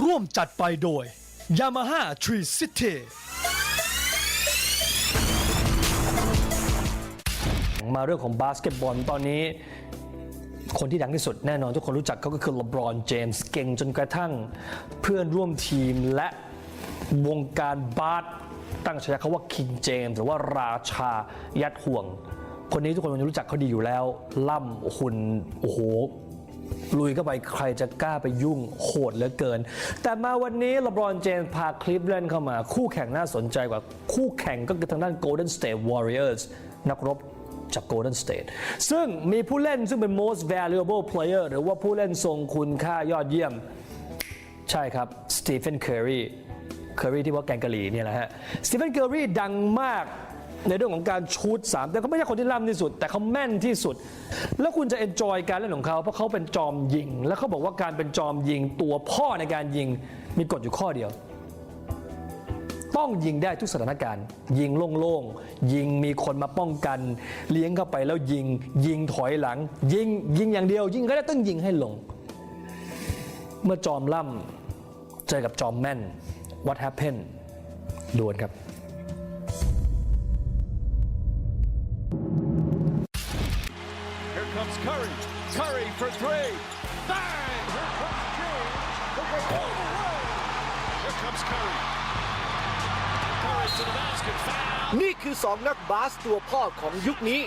ร่วมจัดไปโดย Yamaha Tree City มาเรื่องของบาสเกตบอลตอนนี้ คนที่ดังที่สุดแน่นอนทุกคนรู้จักเขาก็คือลบรอนเจมส์เก่งจนกระทั่งเพื่อนร่วมทีมและวงการบาสตั้งฉายาเขาว่าคิงเจมส์หรือว่าราชายัดห่วง คนนี้ทุกคนคงรู้จักเขาดีอยู่แล้ว ล่ำหุ่นโอ้โห ลุยเข้าไปใครจะกล้าไปยุ่งโหดเหลือเกิน แต่มาวันนี้ลบรอนเจมส์พาคลิปเล่นเข้ามา คู่แข่งน่าสนใจกว่าคู่แข่งก็คือทางด้าน Golden State Warriors นักรบจาก Golden State ซึ่งมีผู้เล่นซึ่งเป็น most valuable player หรือว่าผู้เล่นทรงคุณค่ายอดเยี่ยม ใช่ครับสตีเฟนเคอรีเคอรีที่ว่าแกงกะหรี่เนี่ยแหละฮะสตีเฟนเคอรีดังมาก ในเรื่องของการชูตสามแต่เขาไม่ใช่คนที่ล่ำที่สุด แต่เขาแม่นที่สุด แล้วคุณจะเอนจอยการเล่นของเขาเพราะเขาเป็นจอมยิง แล้วเขาบอกว่าการเป็นจอมยิงตัวพ่อในการยิงมีกฎอยู่ข้อเดียว ต้องยิงได้ทุกสถานการณ์ ยิงโล่งๆยิงมีคนมาป้องกัน เลี้ยงเข้าไปแล้วยิง ยิงถอยหลัง ยิงยิงอย่างเดียว ยิงก็ได้ต้องยิงให้ลง เมื่อจอมล่ำเจอกับจอมแม่น what happened ดวลครับ Curry. For three. Bang! Here comes James. Oh. Here comes Curry. Curry to the basket. Foul. นี่คือ 2 นักบาสตัวพ่อของยุคนี้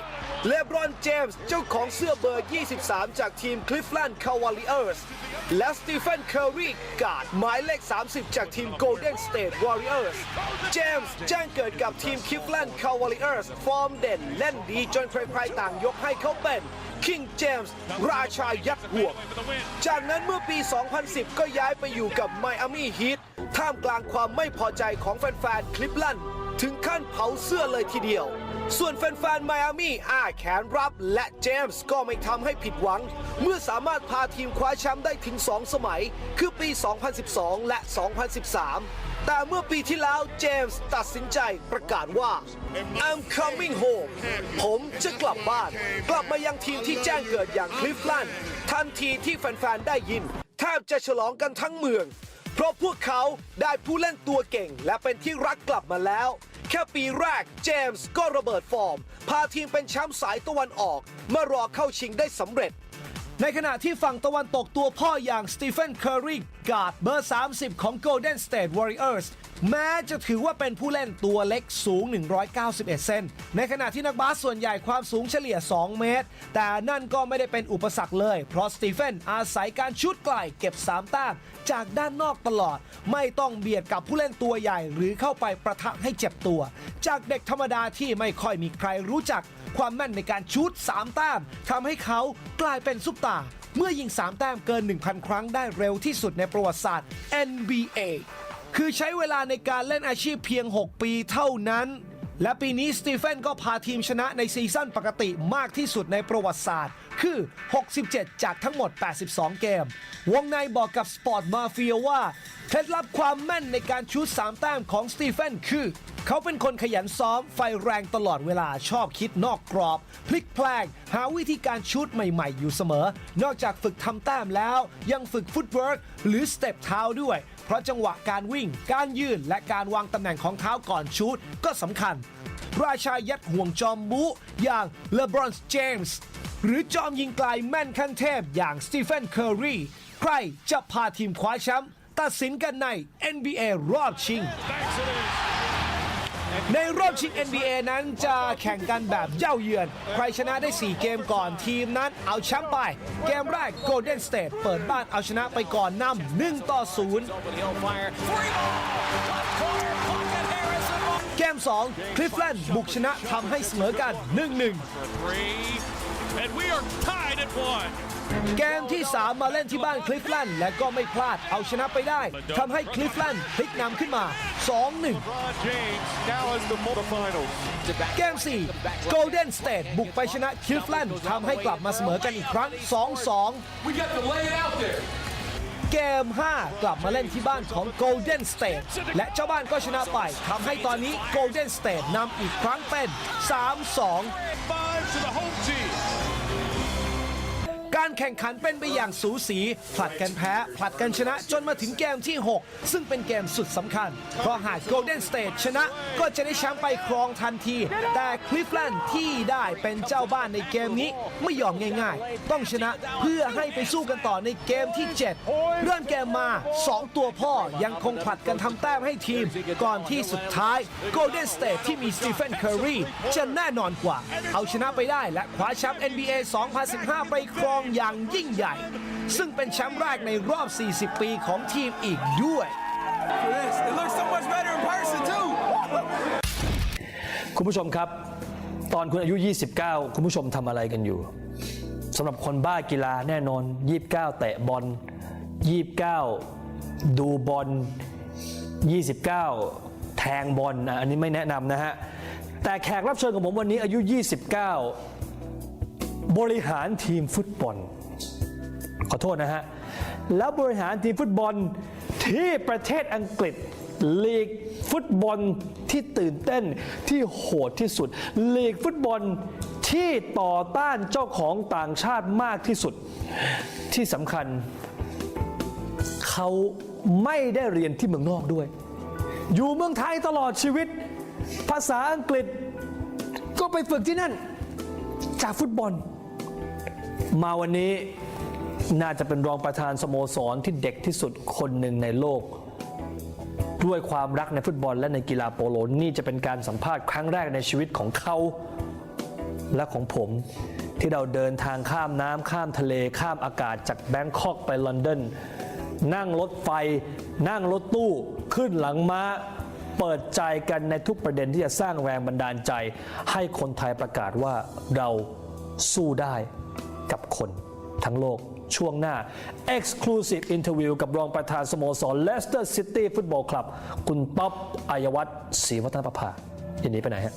เลบรอนเจมส์เจ้าของเสื้อเบอร์ 23 จากทีมคลิฟแลนด์คาวาลิเออร์สและสตีเฟนเคอรีการ์ดหมายเลข 30 จากทีมโกลเด้นสเตทวอริเออร์สเจมส์แจ้งเกิดกับทีมคลิฟแลนด์คาวาลิเออร์สฟอร์มเด่นเล่นดีจนใครๆต่างยกให้เขาเป็นคิงเจมส์ราชายักษ์ห่วจากนั้นเมื่อปี 2010 ก็ย้ายไปอยู่กับไมอามี่ฮีทท่ามกลางความไม่พอใจของแฟนๆคลิปลันด์ถึงขั้นเผาเสื้อเลยทีเดียว ส่วนแฟนๆไมอามี่อ้าแขนรับและเจมส์ก็ไม่ทำให้ผิดหวัง เมื่อสามารถพาทีมคว้าแชมป์ได้ถึง 2 สมัย คือปี 2012 และ 2013 แต่เมื่อปีที่แล้วเจมส์ตัดสินใจประกาศว่า I'm coming home ผมจะกลับบ้าน กลับมายังทีมที่แจ้งเกิดอย่างคลิฟลันด์ทันทีที่แฟนๆได้ยิน แทบจะฉลองกันทั้งเมือง เพราะพวกเขาได้ผู้เล่นตัวเก่งและเป็นที่รักกลับมาแล้ว แค่ปีแรกเจมส์ก็ระเบิดฟอร์ม พาทีมเป็นแชมป์สายตะวันออกเมื่อรอเข้าชิงได้สำเร็จ ในขณะที่ฝั่งตะวันตกตัวพ่ออย่างสตีเฟนเคอรีการ์ดเบอร์ 30 ของ Golden State Warriors แม้จะถือว่าเป็นผู้เล่นตัวเล็กสูง 191 เซน ในขณะที่นักบาสส่วนใหญ่ความสูงเฉลี่ย 2 เมตร แต่นั่นก็ไม่ได้เป็นอุปสรรคเลย เพราะสตีเฟนอาศัยการชุดไกลเก็บ 3 แต้มจากด้านนอกตลอด ไม่ต้องเบียดกับผู้เล่นตัวใหญ่หรือเข้าไปประทะให้เจ็บตัว จากเด็กธรรมดาที่ไม่ค่อยมีใครรู้จัก ความแม่นในการชุด3แต้มทำให้เขากลายเป็นซุปตาเมื่อยิง 3 แต้มเกิน 1,000 ครั้งได้เร็วที่สุดในประวัติศาสตร์ NBA คือใช้เวลาในการเล่นอาชีพเพียง 6 ปีเท่านั้น และปีนี้สตีเฟนก็พาทีมชนะในซีซั่นปกติมากที่สุดในประวัติศาสตร์ คือ 67 จากทั้งหมด 82 เกม วงในบอกกับ Sport Mafia ว่าเคล็ดลับความแม่นในการชูต3แต้มของสตีเฟนคือ เขาเป็นคนขยันซ้อมไฟแรงตลอดเวลาชอบคิดนอกกรอบ พลิกแพลง หาวิธีการชูตใหม่ๆ อยู่เสมอ นอกจากฝึกทำแต้มแล้ว ยังฝึกฟุตเวิร์กหรือสเต็ปเท้าด้วย เพราะจังหวะการวิ่ง การยืน และการวางตำแหน่งของเท้าก่อนชูดก็สำคัญ ราชายัดห่วงจอมบุอย่างเลบรอนเจมส์หรือจอมยิงไกลแม่นขั้นเทพอย่างสตีเฟนเคอร์รีใครจะพาทีมคว้าแชมป์ตัดสินกันใน NBA รอบชิง Banks. ในรอบชิง NBA นั้นจะแข่งกันแบบเย่าเยือน ใครชนะได้ 4 เกมก่อนทีมนั้นเอาแชมป์ไป เกมแรก Golden State เปิดบ้านเอาชนะไปก่อนนำ1ต่อ0เกม2 Cleveland บุกชนะทำให้เสมอกัน 1-1 เกมที่ 3 มาเล่นที่บ้านคลิฟแลนด์และก็ไม่พลาดเอาชนะไปได้ทำให้คลิฟแลนด์พลิกนำขึ้นมา 2-1 เกม 4 Golden State บุกไปชนะคลิฟแลนด์ทำให้กลับมาเสมอกันอีกครั้ง 2-2เกม 5 กลับมาเล่นที่บ้านของ Golden State และเจ้าบ้านก็ชนะไปทำให้ตอนนี้ Golden State นำอีกครั้งเป็น 3-2 การแข่งขันเป็นไปอย่างสูสี ผลัดกันแพ้ ผลัดกันชนะจนมาถึงเกมที่ 6 ซึ่งเป็นเกมสุดสำคัญ เพราะหาก Golden State ชนะก็จะได้แชมป์ไปครองทันที แต่คลิฟแลนด์ที่ได้เป็นเจ้าบ้านในเกมนี้ไม่ยอมง่ายๆ ต้องชนะเพื่อให้ไปสู้กันต่อในเกมที่ 7 เริ่มเกมมา 2 ตัวพ่อยังคงผลัดกันทำแต้มให้ทีม ก่อนที่สุดท้าย Golden State ที่มีสตีเฟนเคอรีจะแน่นอนกว่า เอาชนะไปได้และคว้าแชมป์ NBA 2015 ไปครองอย่างยิ่งใหญ่ ซึ่งเป็นแชมป์แรกในรอบ 40 ปีของทีมอีกด้วย for this. It looks so much better in person too. คุณผู้ชมครับ ตอนคุณอายุ 29 คุณผู้ชมทำอะไรกันอยู่สำหรับคนบ้ากีฬาแน่นอน 29 เตะบอล 29 ดูบอล 29 แทงบอลอะอันนี้ไม่แนะนำนะฮะ แต่แขกรับเชิญของผมวันนี้อายุ 29 บริหารทีมฟุตบอล ขอโทษนะฮะ แล้วบริหารทีมฟุตบอลที่ประเทศอังกฤษลีกฟุตบอลที่ตื่นเต้นที่โหดที่สุด ลีกฟุตบอลที่ต่อต้านเจ้าของต่างชาติมากที่สุด ที่สำคัญ เขาไม่ได้เรียนที่เมืองนอกด้วย อยู่เมืองไทยตลอดชีวิต ภาษาอังกฤษก็ไปฝึกที่นั่น จากฟุตบอล มาวันนี้น่าจะเป็นรองประธานสโมสรที่เด็กที่สุดคนหนึ่งในโลก ด้วยความรักในฟุตบอลและในกีฬาโปโลนี่จะเป็นการสัมภาษณ์ครั้งแรกในชีวิตของเขา และของผมที่เราเดินทางข้ามน้ำข้ามทะเลข้ามอากาศจากแบงคอกไปลอนดอนนั่งรถไฟ นั่งรถตู้ขึ้นหลังม้า เปิดใจกันในทุกประเด็นที่จะสร้างแรงบันดาลใจ ให้คนไทยประกาศว่าเราสู้ได้ กับคนทั้งโลกช่วงหน้า Exclusive Interview กับรองประธานสโมสร Leicester City Football Club คุณป๊อบอายวัฒน์ศรีวัฒนประภาอย่างนีไปไหนฮะ